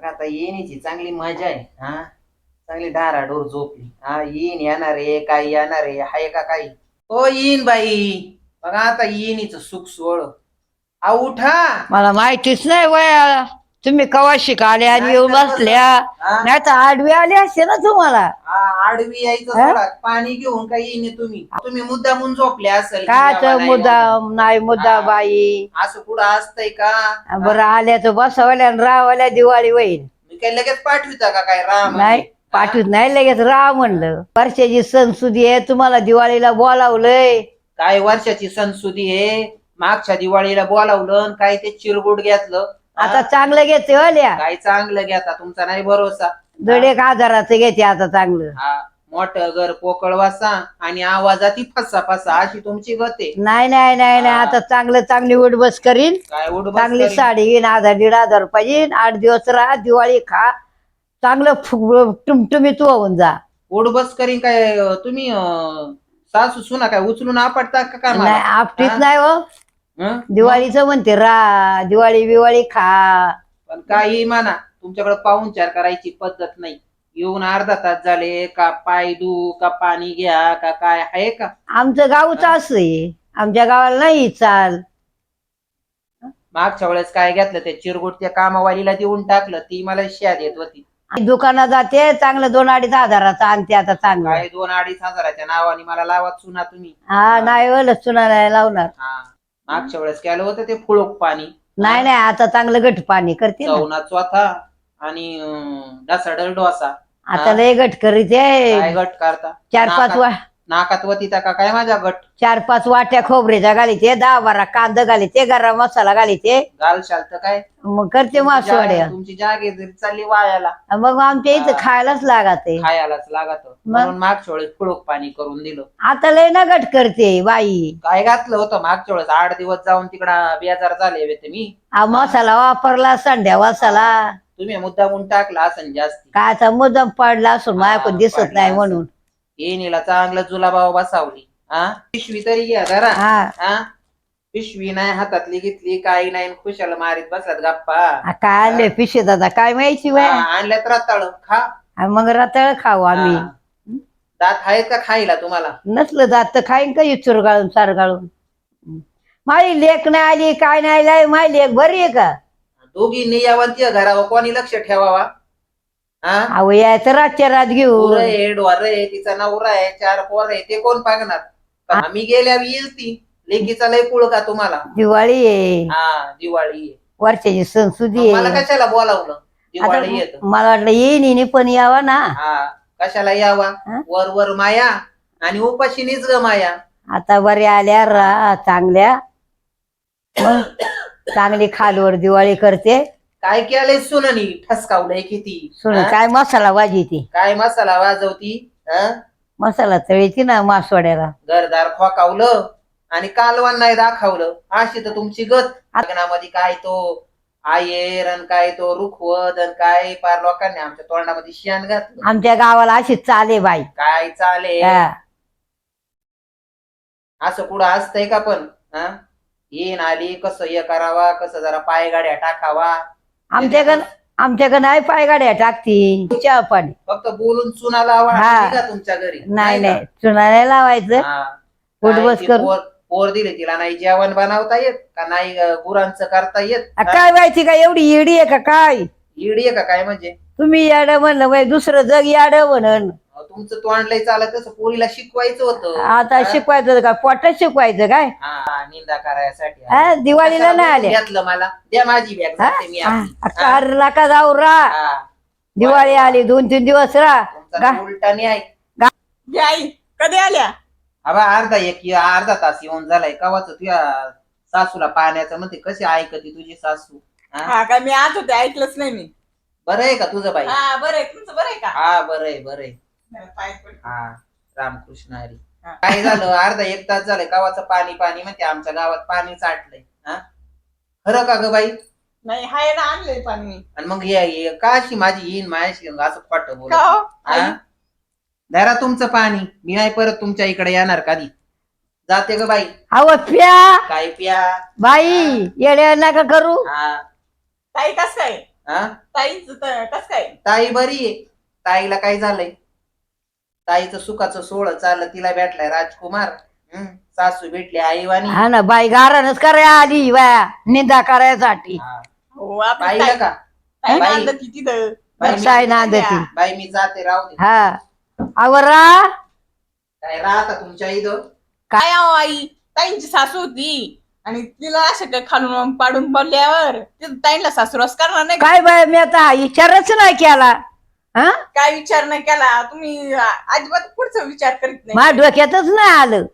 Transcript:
बघ आता येण्याची चांगली मजा आहे हा? चांगली डाराडोर झोपली. हा येईन येणार आहे काय येणार आहे हाय का काही हो येईन बाई. बघा आता येणीच सुख सोड आ उठा. मला माहितीच नाही वया तुम्ही कवा शिकाले आणि येऊन बसल्या? नाही तर आडवी आली असते ना तुम्हाला. आ- आडवी यायचं हा? सोडा. पाणी घेऊन काय येईन तुम्ही? तुम्ही मुद्दामून झोपले असेल काय तर मुद्दा म्हणून. नाही मुद्दा. बाई. असं कुठं असतंय का? बरं आल्या तर बसवल्या आणि रावल्या दिवाळी होईल. मी काय लगेच पाठविता का काय राम नाही पाठवत नाही लगेच राह म्हणलं. वर्षाची सणसुदी आहे तुम्हाला दिवाळीला बोलावलंय. काय वर्षाची सणसुदी आहे? मागच्या दिवाळीला बोलावलं आणि काय ते चिरगुड घेतलं. आता चांगलं घेते ओल्या काय चांगलं घेता तुमचा नाही भरोसा. दीड एक हजाराचं घेते आता चांगलं. हा मोठं घर पोकळ वासा आणि आवाजाती फसा फसा अशी तुमची गते नाही नाही नाही नाही हा. आता चांगलं चांगली उठबस करीन. काय उडबस चांगली करीन. साडी घेईन हजार दीड हजार रुपये आठ दिवस राहा दिवाळी खा. चांगलं फुग- टुमटुमीत होऊन जा. उडबस करीन काय अं, तुम्ही अं, सासू सुना काय उचलून आपटता का काय नाही? आपटीत हा? नाही हो. हं? दिवाळीचं म्हणते रा दिवाळी बिवाळी खा. पण काही म्हणा तुमच्याकडे पाहुणचार करायची पद्धत नाही. येऊन अर्धा तास झाले का पाय धू का पाणी घ्या का काय आहे का? आमचं गावच असं आमच्या गावाला नाही चाल. मागच्या वेळेस काय घेतलं ते चिरगुट त्या कामावालीला देऊन टाकलं ती मला शिया देत होती. दुकानात जाते चांगलं दोन अडीच हजाराचं आणते आता चांगलं. काय दोन अडीच हजाराच्या नावाने मला लावा सुना तुम्ही. हा नाही हो लसूणा नाही लावणार. हा. मागच्या वेळेस केलं होतं ते फुळोक पाणी. नाही नाही आता चांगलं गट पाणी करते ना. चवना चौथा आणि अं, ढसाढळ डोसा. आता लय गट करीत काय आहे गट करता? चार पाच नाकात- वा नाकात वतीता का? काय माझ्या गट? चार पाच वाट्या खोबऱ्याच्या घालीते दहा बारा कांदा घालीते गरम मसाला घालीते. घालशाल तर काय? मग करते मासवड्या तुमची जागे चालली वायाला मग आमच्या इथं. खायलाच लागत. खायलाच लागत. म्हणून मागच्या वेळेस पाणी करून दिलं. आता लय ना गट करते बाई. काय घातलं होतं मागच्या वेळेस आठ दिवस जाऊन तिकडं बेजार झाले होते मी. हा मसाला वापरला संड्या मसाला. तुम्ही मुद्दामून टाकला असं जास्ती. काय मुदम पडला असून माझ्याकडून हा, दिसत नाही. म्हणून. येणीला चांगलं जुलाबाव बसावली. हा पिशवी तरी घ्या जरा. हा. हा पिशवी नाही हातातली घेतली काही नाही खुशाला मारीत बसलात गप्पा. आ, काय आणले पिशे दादा काय माहिती हा, वय आणल्यात रताळ. खा. मग रताळ खाऊ आम्ही. दात आहेत का खायला तुम्हाला? नसलं जात तर खाईन का इचूर गाळून सार गाळून माझी लेख नाही आली काय नाही आली माझी लेख बरी आहे का? दोघींनी यावं ती घरावर कोणी लक्ष ठेवावा? हा अहो यायचं रातच्या रात पोरं घेऊ आहे डोर आहे तिचा नवरा आहे चार पोर आहे ते कोण पागणार? पण आम्ही गेल्या येईल ती. लेकीचा लय पुळ का तुम्हाला? दिवाळी आहे. हा दिवाळी आहे. वर्षाची संसुदी मग मला आहे. कशाला बोलावलं? दिवाळी येत मला वाटलं येईन पण यावा ना. हा कशाला यावा? हा? वर वर माया आणि उपाशीनीच ग माया. आता बऱ्या आल्या रा चांगल्या. मग चांगली खालवर दिवाळी करते. काय केलंय सुननी? ठसकावलंय किती? सुन हा? काय मसाला वाजी ती काय मसाला वाजवती? हा? मसाला तळीची ना मासवड्याला. घरदार खोकावलं आणि कालवण नाही दाखवलं. अशी तर तुमची गत. लग्नामध्ये काय तो आयेर आणि काय तो रुखवत आणि काय पार लोकांनी आमच्या तोंडामध्ये शियान घातलं. आमच्या गावाला अशी चाले बाई. काय चाले? हा. असं कुठं असतंय का पण? हा? येईन आली कसं हे करावा कसं जरा पायगाड्या टाकावा? आमच्याकडं आमच्याकडे नाही पायगाड्या टाकती चहा पाणी. फक्त बोलून चुना लावा हा. आणि निघा तुमच्या घरी. नाही? नाही चुना नाही लावायचं. हा. उठबस काय ती करू. पोर पोर दिली तिला नाही जेवण बनवता येत का नाही अं, गुरांचं करता येत? आ, काय माहिती का एवढी येडी आहे का काय? इडी आहे का काय म्हणजे? तुम्ही याड म्हणलं बाई दुसरं जग याड म्हणन. तुमचं तोंड लय चालत तसं पोरीला शिकवायचं होतं. आता हा? शिकवायचं का? पोटात शिकवायचं काय? हा, निंदा करायसाठी हा, दिवाळीला नाही आल्या. घेतलं मला? द्या माझी बॅग हा? जाते मी आपली. आ, कारला का जाऊ रा. हा. दिवाळी आली दोन तीन दिवस रा. तुमचा गा- उलटा नाही आहे. ये आई कधी आल्या? अबा अर्धा एक अर्धा तास येऊन झालाय. कवाच तुझ्या सासूला पाण्याचं म्हणते कशी ऐकते तुझी सासू? हा? हा काय मी आज होते ऐकलंच नाही मी. बरं आहे का तुझं बाई? हा बरं आहे. तुमचं बरं आहे का? हा बरं आहे बरं आहे. हा रामकृष्ण हरी. काय झालं? अर्धा एक तास झालंय गावाचं पाणी पाणी म्हणते आमच्या गावात. पाणी साठलंय हा? खरं का ग बाई? नाही हाय ना आणलंय पाणी. आणि मग हे का अशी माझी येईन माझ्याशी असं खोटं बोल का हो? आई? धरा तुमचं पाणी. मी नाही परत तुमच्या इकडे येणार कधी. जाते ग बाई. अहो प्या. काय प्या? बाई येड्या नका करू. हा. ताई कसं आहे? हा? ताईच कस काय ताई बरी आहे. ताईला काय झालंय? ताईचं सुखाचं सोहळं चाललं तिला भेटलाय राजकुमार. हम्म, सासू भेटली आईवानी हा ना बाई गारणच करायला आली बाया निंदा करायसाठी. हा. हो आपली पाहिलं ताई का? ताई बाई. नांदती तिथं. बाई मी- नांदती बाई मी जाते राहू दे. हा. आवरा काय राहता तुमच्या इथं? काय? अहो आई? ताईंची सासू होती. आणि तिला असं काय खालून पाडून पडल्यावर तिथं ताईंना सासूरस करणार नाही का? काय बाय मी आता हा विचारच नाही केला. हा? काय विचार नाही केला. तुम्ही अजिबात पुढचा विचार करीत नाही. माझ्या डोक्यातच नाही आलं.